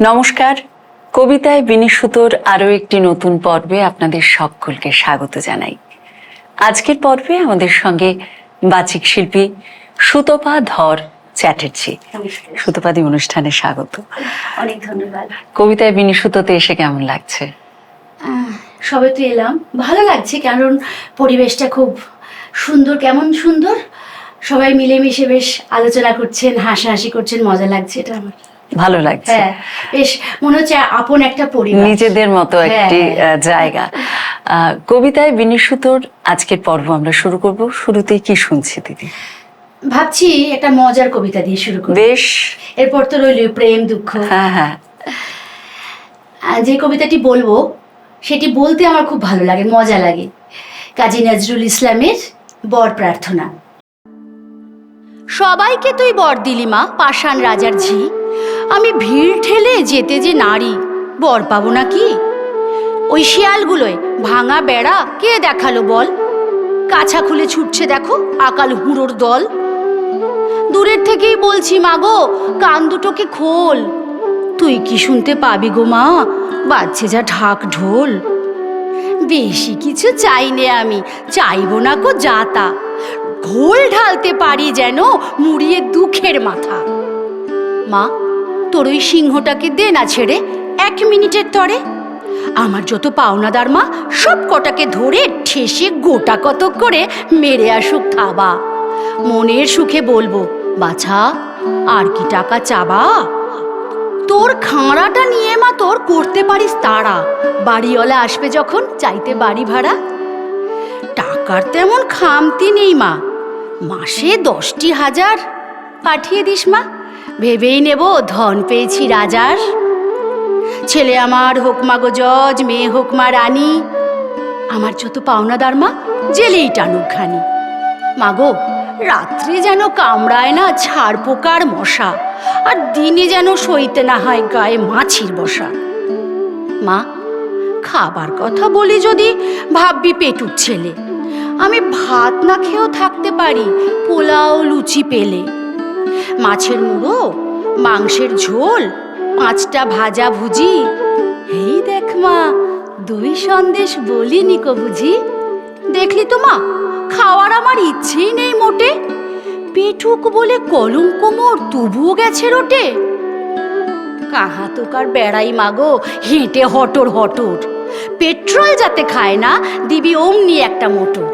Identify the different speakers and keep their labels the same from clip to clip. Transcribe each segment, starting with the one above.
Speaker 1: নমস্কার। কবিতায় বিনিশুতোর আরও একটি নতুন পর্বে আপনাদের সকলকে স্বাগত জানাই। আজকের পর্বে আমাদের সঙ্গে বাচিক শিল্পী সুতপা ধর চ্যাটার্জি। সুতপাদি অনুষ্ঠানে স্বাগত।
Speaker 2: অনেক ধন্যবাদ।
Speaker 1: কবিতায় বিনিশুতোতে এসে কেমন লাগছে?
Speaker 2: সবে তো এলাম। ভালো লাগছে কারণ পরিবেশটা খুব সুন্দর। কেমন সুন্দর? সবাই মিলেমিশে বেশ আলোচনা করছেন হাসাহাসি করছেন মজা লাগছে এটা আমার।
Speaker 1: ভালো লাগছে।
Speaker 2: হ্যাঁ বেশ মনে হচ্ছে আপন একটা পরিবার।
Speaker 1: নিজেদের মতো
Speaker 2: হ্যাঁ,
Speaker 1: একটি
Speaker 2: হ্যাঁ।
Speaker 1: জায়গা। আহ, কবিতায় বিনিশুতোর আজকের পর্ব আমরা শুরু করব। শুরুতেই কি শুনছি দিদি?
Speaker 2: ভাবছি একটা মজার কবিতা দিয়ে শুরু করি।
Speaker 1: বেশ।
Speaker 2: এরপর তো রইল প্রেম দুঃখ।
Speaker 1: হ্যাঁ হ্যাঁ।
Speaker 2: যে কবিতাটি বলব সেটি বলতে আমার খুব ভালো লাগে মজা লাগে। কাজী নজরুল ইসলামের বর প্রার্থনা। সবাইকে তুই বর দিলি মা পাষাণ রাজার ঝি। আমি ভিড় ঠেলে যেতে যে নারী, বর পাবো না কি ওই শিয়ালগুলোয় ভাঙা বেড়া কে দেখাল বল? কাছা খুলে ছুটছে দেখো আকাল হুঁড়োর দল। দূরের থেকেই বলছি, মাগো, কান দুটোকে খোল। তুই কি শুনতে পাবি গো মা? বাজছে যা ঢাক ঢোল। বেশি কিছু চাই নে আমি, চাইব না গো যাতা ঘোল ঢালতে পারি যেন মুড়িয়ে দুঃখের মাথা। মা তোর ওই সিংহটাকে দে না ছেড়ে, এক মিনিটের তরে। আমার যত পাওনাদার মা, সব কটাকে ধরে ঠেসে গোটা কতক করে মেরে আসুক থাবা। মনের সুখে বলব, বাছা, আর কি টাকা চাবা? তোর খাঁড়াটা নিয়ে মা তোর করতে পারিস তারা। বাড়িওয়ালা আসবে যখন, চাইতে বাড়ি ভাড়া। টাকার তেমন খামতি নেই মা। মাসে দশটি হাজার পাঠিয়ে দিস মা। ভেবেই নেব ধন পেয়েছি রাজার। ছেলে আমার হোক মা গো জজ, মেয়ে হোক মা রানী, আমার যত পাওনাদার মা, জেলেই টানুক খানি মাগো রাত্রে যেন কামড়ায় না ছাড় পোকার মশা, আর দিনে যেন সইতে না হয় গায়ে মাছির বসা। মা, খাবার কথা বলি যদি ভাববি পেটুর ছেলে। আমি ভাত না খেয়েও থাকতে পারি, পোলাও, লুচি পেলে। মাছের মুড়ো, মাংসের ঝোল, পাঁচটা ভাজা ভুজি। এই দেখ মা, দই সন্দেশ বলিনি কো বুঝি। দেখলি তো মা, খাওয়ার আমার ইচ্ছেই নেই মোটে। পেটুক বলে কলম কোমর তবুও গেছে রোটে। কাহা তোকার বেড়াই মাগো হেঁটে হটর হটর। পেট্রোল যাতে খায় না, দিবি অমনি একটা মোটর।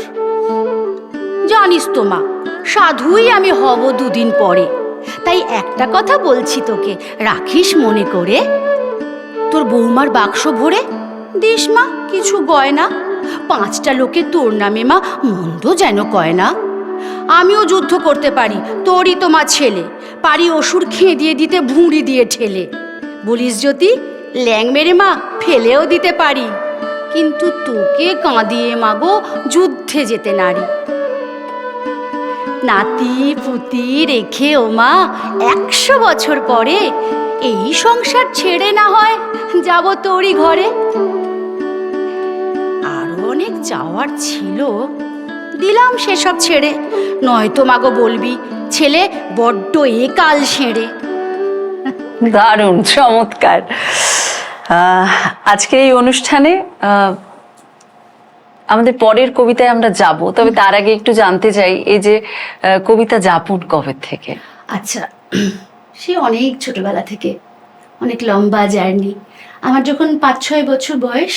Speaker 2: জানিস তো মা, সাধুই আমি হব দুদিন পরে। তাই একটা কথা বলছি তোকে, রাখিস মনে করে। তোর বৌমার বাক্স ভরে দিস মা, কিছু গয়না। পাঁচটা লোকে তোর নামে মা মন্দ যেন কয় না। আমিও যুদ্ধ করতে পারি, তোরই তো মা ছেলে। পারি অসুর খেয়ে দিয়ে দিতে, ভুঁড়ি দিয়ে ঠেলে। বলিস যদি, ল্যাং মেরে মা, ফেলেও দিতে পারি। কিন্তু তোকে কাঁদিয়ে মাগো যুদ্ধে যেতে নারী। নাতি পুতি রেখে ও মা একশো বছর পরে এই সংসার ছেড়ে না হয় যাব তোরই ঘরে। আরও অনেক যাওয়ার ছিল দিলাম সেসব ছেড়ে। নয়তো মাগো বলবি ছেলে বড্ড একাল সেরে
Speaker 1: দারুণ চমৎকার। আহ, আজকের এই অনুষ্ঠানে আমাদের পরের কবিতায় আমরা যাব তবে তার আগে একটু জানতে চাই এই যে কবিতা যাপন কবে থেকে?
Speaker 2: আচ্ছা সে অনেক ছোটবেলা থেকে অনেক লম্বা জার্নি। আমার যখন পাঁচ ছয় বছর বয়স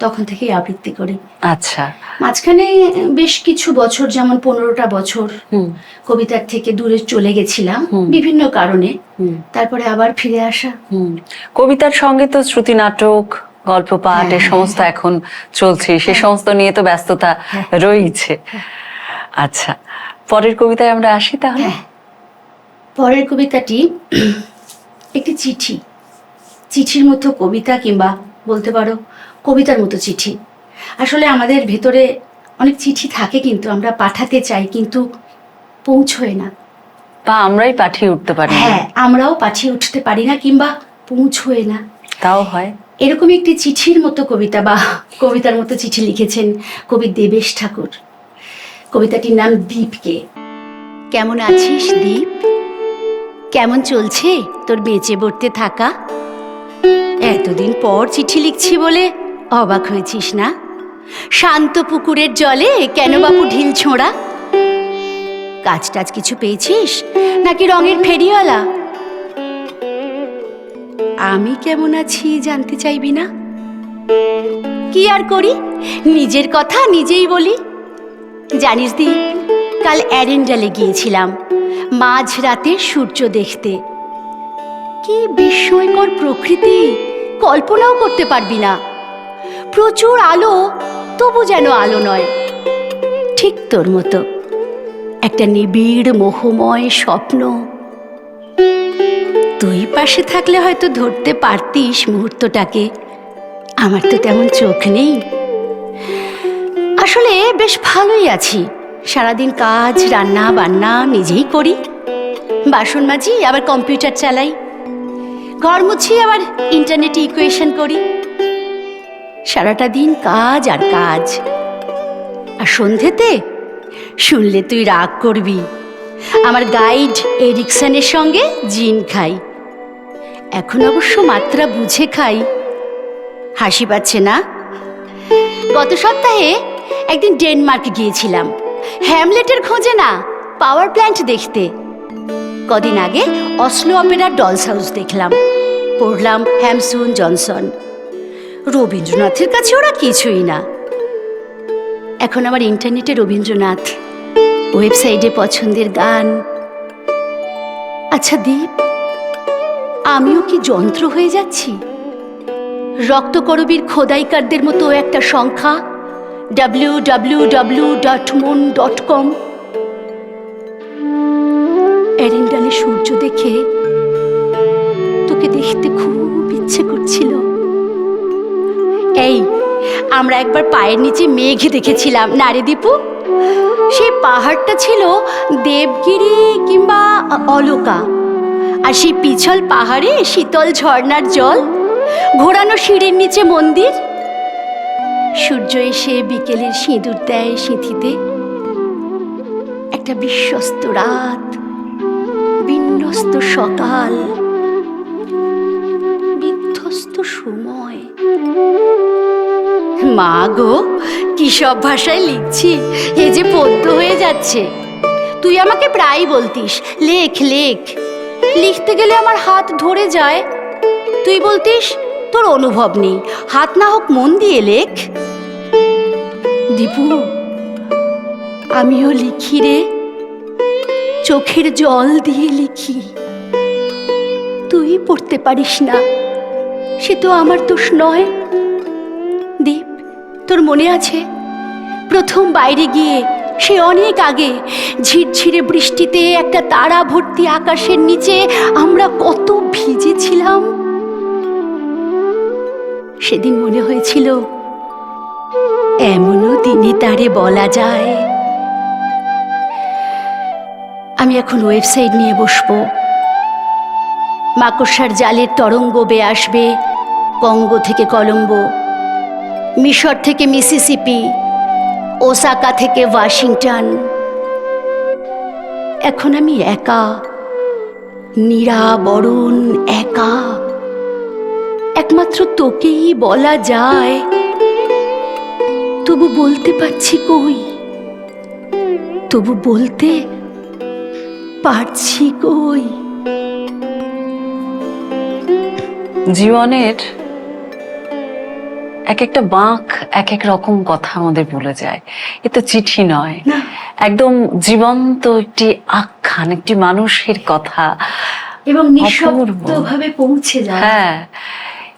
Speaker 2: তখন থেকেই আবৃত্তি করি।
Speaker 1: আচ্ছা।
Speaker 2: মাঝখানে বেশ কিছু বছর যেমন পনেরোটা বছর
Speaker 1: হুম।
Speaker 2: কবিতার থেকে দূরে চলে গেছিলাম বিভিন্ন কারণে। তারপরে আবার ফিরে আসা।
Speaker 1: হুম। কবিতার সঙ্গে তো শ্রুতি নাটক গল্প পাঠ এ
Speaker 2: হ্যাঁ,
Speaker 1: সমস্ত এখন চলছে। সে সমস্ত নিয়ে তো ব্যস্ততা
Speaker 2: হ্যাঁ।
Speaker 1: রয়েছে আচ্ছা পরের কবিতায় আমরা আসি তাহলে?
Speaker 2: হ্যাঁ। পরের কবিতাটি একটি চিঠি। চিঠির মতো কবিতা কিংবা বলতে পারো কবিতার মতো চিঠি। আসলে আমাদের ভেতরে অনেক চিঠি থাকে কিন্তু আমরা পাঠাতে চাই কিন্তু পৌঁছয় না।
Speaker 1: বা আমরাই পাঠিয়ে উঠতে পারি
Speaker 2: হ্যাঁ আমরাও পাঠিয়ে উঠতে পারি না কিংবা পৌঁছয় না।
Speaker 1: তাও হয়।
Speaker 2: এরকম একটি চিঠির মতো কবিতা বা কবিতার মতো চিঠি লিখেছেন কবি দেবেশ ঠাকুর। কবিতাটির নাম দ্বীপকে কেমন আছিস দ্বীপ কেমন চলছে তোর বেঁচে বর্তে থাকা? এতদিন পর চিঠি লিখছি বলে অবাক হয়েছিস না? শান্ত পুকুরের জলে কেন বাপু ঢিল ছোঁড়া? কাজ টাজ কিছু পেয়েছিস? নাকি রঙের ফেরিওয়ালা? আমি কেমন আছি জানতে চাইবি না? কি আর করি? নিজের কথা নিজেই বলি। জানিস দি, কাল অ্যারেন্ডালে গিয়েছিলাম মাঝ রাতে সূর্য দেখতে। কি বিস্ময়কর প্রকৃতি, কল্পনাও করতে পারবি না। প্রচুর আলো, তবু যেন আলো নয়। ঠিক তোর মতো। একটা নিবিড় মোহময় স্বপ্ন। তুই পাশে থাকলে হয়তো ধরতে পারতিস মুহূর্তটাকে। আমার তো তেমন চোখ নেই। আসলে বেশ ভালোই আছি। সারাদিন কাজ, রান্না বান্না নিজেই করি। বাসন মাজি, আবার কম্পিউটার চালাই। ঘর মুছি, আবার ইন্টারনেটে ইকুয়েশন করি। সারাটা দিন কাজ আর কাজ। আর সন্ধেতে শুনলে তুই রাগ করবি। আমার গাইড এরিকসনের সঙ্গে জিন খাই। এখন অবশ্য মাত্রা বুঝে খাই। হাসি পাচ্ছে না? গত সপ্তাহে একদিন ডেনমার্ক গিয়েছিলাম। হ্যামলেটের খোঁজে না, পাওয়ার প্ল্যান্ট দেখতে। কদিন আগে অসলো অপেরার ডলস হাউস দেখলাম। পড়লাম হ্যামসুন জনসন। রবীন্দ্রনাথের কাছে ওরা কিছুই না। এখন আমার ইন্টারনেটে রবীন্দ্রনাথ, ওয়েবসাইটে পছন্দের গান। আচ্ছা দীপ আমিও কি যন্ত্র হয়ে যাচ্ছি? রক্তকরবীর খোদাইকারদের মতো একটা সংখ্যা ডাব্লিউ ডট মন ডট কম সূর্য দেখে তোকে দেখতে খুব ইচ্ছে করছিল। এই, আমরা একবার পায়ের নিচে মেঘ দেখেছিলাম নারে দীপু? সেই পাহাড়টা ছিল দেবগিরি কিংবা অলকা। আর সেই পিছল পাহাড়ে শীতল ঝর্ণার জল, ঘোরানো সিঁড়ির নিচে মন্দির। সূর্য এসে বিকেলের সিঁদুর দেয় সিঁথিতে। একটা বিশ্বস্ত রাত, বিন্যস্ত সকাল, বিধ্বস্ত সময়। মা গো, কি সব ভাষায় লিখছি? এ যে পদ্য হয়ে যাচ্ছে। তুই আমাকে প্রায় বলতিস, লেখ লেখ। লিখতে গেলে আমার হাত ধরে যায়। তুই বলতিস, তোর অনুভব নেই। হাত না হোক মন দিয়ে লেখ। দীপু, আমিও লিখি রে। চোখের জল দিয়ে লিখি। তুই পড়তে পারিস না। সে তো আমার দোষ নয়। দীপ, তোর মনে আছে? প্রথম বাইরে গিয়ে সে অনেক আগে ঝিরঝিরে বৃষ্টিতে একটা তারা ভর্তি আকাশের নিচে আমরা কত ভিজেছিলাম। সেদিন মনে হয়েছিল, এমনও দিনে তারে বলা যায়। আমি এখন ওয়েবসাইট নিয়ে বসবো। মাকড়সার জালের তরঙ্গ বেয়ে আসবে, কঙ্গো থেকে কলম্বো, মিশর থেকে মিসিসিপি ওসাকা থেকে ওয়াশিংটন। এখন আমি একা, নিরাবরণ একা। একমাত্র তোকেই বলা যায়। তবু বলতে পারছি কই? তবু বলতে পারছি কই?
Speaker 1: জীবনের এক একটা বাঁক এক এক রকম কথা আমাদের বলে যায়। এ তো চিঠি নয়। একদম জীবন্ত একটি আখ্যান একটি মানুষের কথা।
Speaker 2: এবং নিঃশব্দভাবে পৌঁছে যায়।
Speaker 1: হ্যাঁ।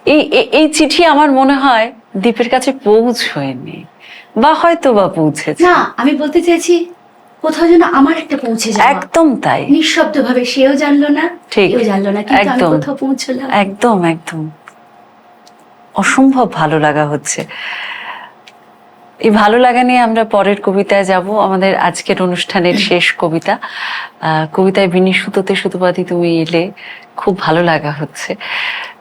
Speaker 1: এই এই- চিঠি আমার মনে হয় দ্বীপের কাছে পৌঁছয়নি। বা হয়তো বা পৌঁছেছে।
Speaker 2: না আমি বলতে চাইছি কোথাও যেন আমার একটা পৌঁছে যায়
Speaker 1: একদম তাই।
Speaker 2: নিঃশব্দভাবে সেও জানলো না
Speaker 1: ঠিক,
Speaker 2: জানলো না কিন্তু আমি
Speaker 1: একদম।
Speaker 2: কোথাও পৌঁছলাম।
Speaker 1: একদম একদম। অসম্ভব ভালো লাগা হচ্ছে। এই ভালো লাগা নিয়ে আমরা পরের কবিতায় যাব। আমাদের আজকের অনুষ্ঠানের শেষ কবিতা। কবিতায় বিনি সুতোতে সুতোপাতি তুমি এলে খুব ভালো লাগা হচ্ছে।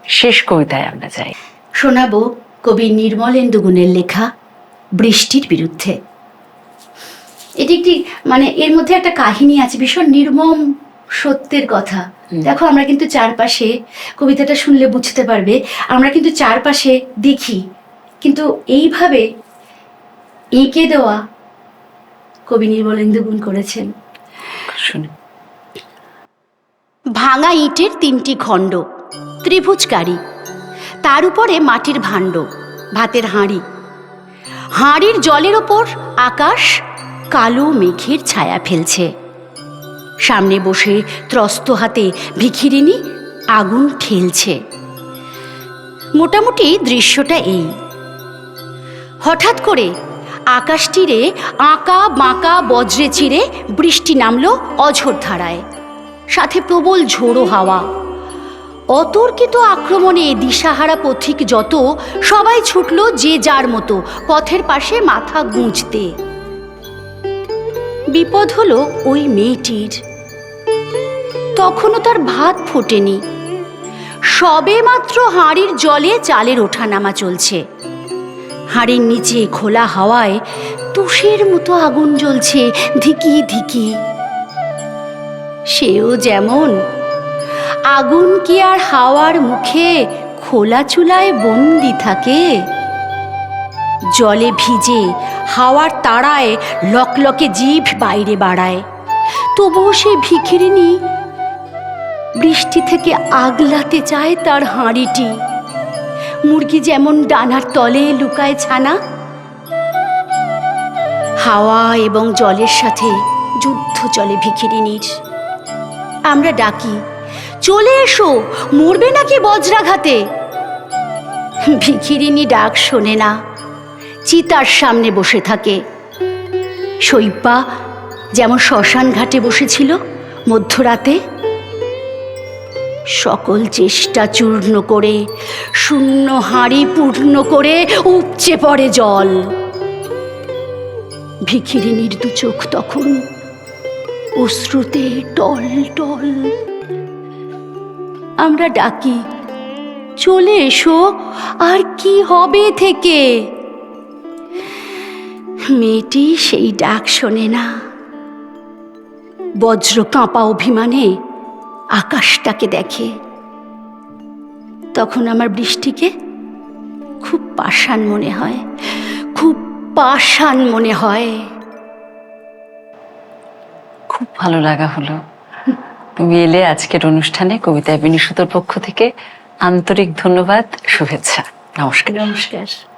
Speaker 1: শেষ কবিতায় আমরা যাই।
Speaker 2: শোনাবো কবি নির্মলেন্দু গুণের লেখা বৃষ্টির বিরুদ্ধে। এটি একটি মানে এর মধ্যে একটা কাহিনী আছে ভীষণ নির্মম সত্যের কথা। দেখো আমরা কিন্তু চারপাশে কবিতাটা শুনলে বুঝতে পারবে আমরা কিন্তু চারপাশে দেখি। কিন্তু এইভাবে এঁকে দেওয়া কবি নির্মলেন্দু গুণ করেছেন।
Speaker 1: শুনে।
Speaker 2: ভাঙা ইটের তিনটি খণ্ড ত্রিভুজকারী। তার উপরে মাটির ভাণ্ড ভাতের হাঁড়ি। হাঁড়ির জলের ওপর আকাশ কালো মেঘের ছায়া ফেলছে। সামনে বসে ত্রস্ত হাতে ভিখিরিনী আগুন ঠেলছে। মোটামুটি দৃশ্যটা এই। হঠাৎ করে আকাশ আঁকা বাঁকা বজ্রে চিরে বৃষ্টি নামল অঝোর ধারায়। সাথে প্রবল ঝোড়ো হাওয়া। অতর্কিত আক্রমণে দিশাহারা পথিক যত সবাই ছুটল যে যার মতো পথের পাশে মাথা গুঁজতে। বিপদ হলো ওই মেয়েটির। তখনও তার ভাত ফোটেনি। সবে মাত্র হাঁড়ির জলে চালের ওঠানামা চলছে। হাঁড়ির নিচে খোলা হাওয়ায় তুষের মতো আগুন জ্বলছে ধিকি ধিকি। সেও যেমন, আগুন কি আর হাওয়ার মুখে খোলা চুলায় বন্দি থাকে? জলে ভিজে হাওয়ার তাড়ায় লকলকে জিভ বাইরে বাড়ায়। তবুও সে ভিখিরিনী বৃষ্টি থেকে আগলাতে চায় তার হাঁড়িটি। মুরগি যেমন ডানার তলে লুকায় ছানা, হাওয়া এবং জলের সাথে যুদ্ধ চলে ভিখিরিনীর। আমরা ডাকি, চলে এসো, মরবে নাকি বজ্রাঘাতে? ভিখিরিনী ডাক শোনে না, চিতার সামনে বসে থাকে। শৈব্যা যেমন শ্মশান ঘাটে বসেছিল, মধ্যরাতে সকল চেষ্টা চূর্ণ করে, শূন্য হাঁড়ি পূর্ণ করে উপচে পড়ে জল। ভিখিরিনীর দু চোখ তখন অশ্রুতে টল টল। আমরা ডাকি, চলে এসো, আর কি হবে থেকে? মেয়েটি সেই ডাক শোনে না। বজ্র কাঁপা অভিমানে আকাশটাকে দেখে। তখন আমার বৃষ্টিকে খুব পাষাণ মনে হয় খুব পাষাণ মনে হয়।
Speaker 1: খুব ভালো লাগা হলো। তুমি এলে আজকের অনুষ্ঠানে কবিতায় বিনিশুতর পক্ষ থেকে আন্তরিক ধন্যবাদ শুভেচ্ছা। নমস্কার।
Speaker 2: নমস্কার।